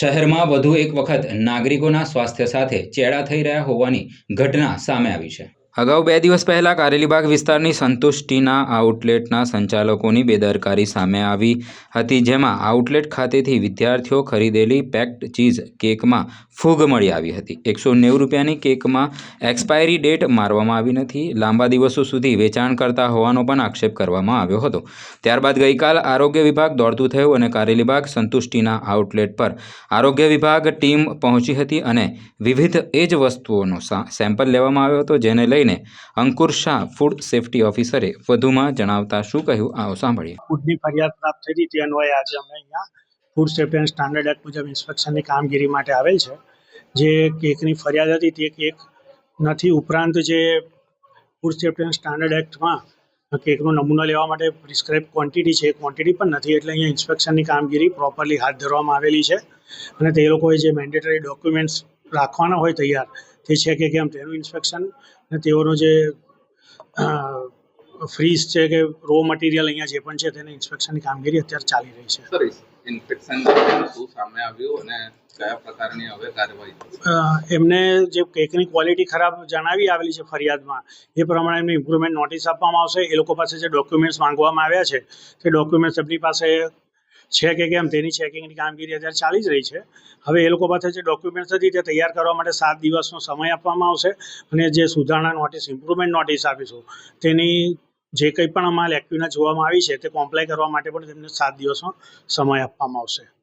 શહેરમાં વધુ એક વખત નાગરિકોના સ્વાસ્થ્ય સાથે ચેડા થઈ રહ્યા હોવાની ઘટના સામે આવી છે. અગાઉ બે દિવસ પહેલાં કારેલીબાગ વિસ્તારની સંતુષ્ટિના આઉટલેટના સંચાલકોની બેદરકારી સામે આવી હતી, જેમાં આઉટલેટ ખાતેથી વિદ્યાર્થીઓ ખરીદેલી પેક્ડ ચીઝ કેકમાં ફૂગ મળી આવી હતી. એકસો નેવું રૂપિયાની કેકમાં એક્સપાયરી ડેટ મારવામાં આવી નથી. લાંબા દિવસો સુધી વેચાણ કરતા હોવાનો પણ આક્ષેપ કરવામાં આવ્યો હતો. ત્યારબાદ ગઈકાલ આરોગ્ય વિભાગ દોડતું થયું અને કારેલીબાગ સંતુષ્ટિના આઉટલેટ પર આરોગ્ય વિભાગ ટીમ પહોંચી હતી અને વિવિધ એ જ વસ્તુઓનો સેમ્પલ લેવામાં આવ્યો હતો, જેને લઈને અંકુર શાહ ફૂડ સેફ્ટી ઓફિસરે વધુમાં જણાવતા શું કહ્યું, આવો સાંભળીએ. ફૂડની ફરિયાદ પ્રાપ્ત થઈ હતી. અન્વયે આજે અમે અહીંયા food safety and standard act મુજબ ઇન્સ્પેક્શનની કામગીરી માટે આવેલ છે. જે કેકની ફરિયાદ હતી તે કેક નથી, ઉપરાંત જે ફૂડ સેફ્ટી એન્ડ સ્ટાન્ડર્ડ એક્ટમાં કેકનો નમૂનો લેવા માટે પ્રિસ્ક્રાઇબ ક્વોન્ટિટી છે, એ ક્વોન્ટિટી પણ નથી એટલે અહીંયા ઇન્સ્પેક્શનની કામગીરી પ્રોપરલી હાથ ધરવામાં આવેલી છે. અને તે લોકોએ જે મેન્ડેટરી ડોક્યુમેન્ટ્સ રાખવાના હોય તૈયાર તે છે કે કેમ તેનું ઇન્સ્પેક્શન અને તેઓનો જે ફ્રીઝ છે કે રો મટીરિયલ અહીંયા જે પણ છે તેને ઇન્સ્પેક્શનની કામગીરી અત્યારે ચાલી રહી છે. ઇન્ફેક્શન શું સામે આવ્યું અને કયા પ્રકારની હવે કાર્યવાહી એમને જે કેકની ક્વોલિટી ખરાબ જણાવી આવેલી છે ફરિયાદમાં એ પ્રમાણે એમને ઇમ્પ્રુવમેન્ટ નોટિસ આપવામાં આવશે. એ લોકો પાસે જે ડોક્યુમેન્ટ્સ માંગવામાં આવ્યા છે તે ડોક્યુમેન્ટ્સ એમની પાસે છે કે કેમ? તેની ચેકિંગની કામગીરી અત્યારે ચાલી જ રહી છે. હવે એ લોકો પાસે જે ડોક્યુમેન્ટ્સ હતી તે તૈયાર કરવા માટે સાત દિવસનો સમય આપવામાં આવશે અને જે સુધારણા નોટિસ ઇમ્પ્રુવમેન્ટ નોટિસ આપીશું, તેની જે કંઈ પણ અમાલ એક્યુના જોવામાં આવી છે તે કોમ્પ્લાય કરવા માટે પણ તેમને સાત દિવસનો સમય આપવામાં આવશે.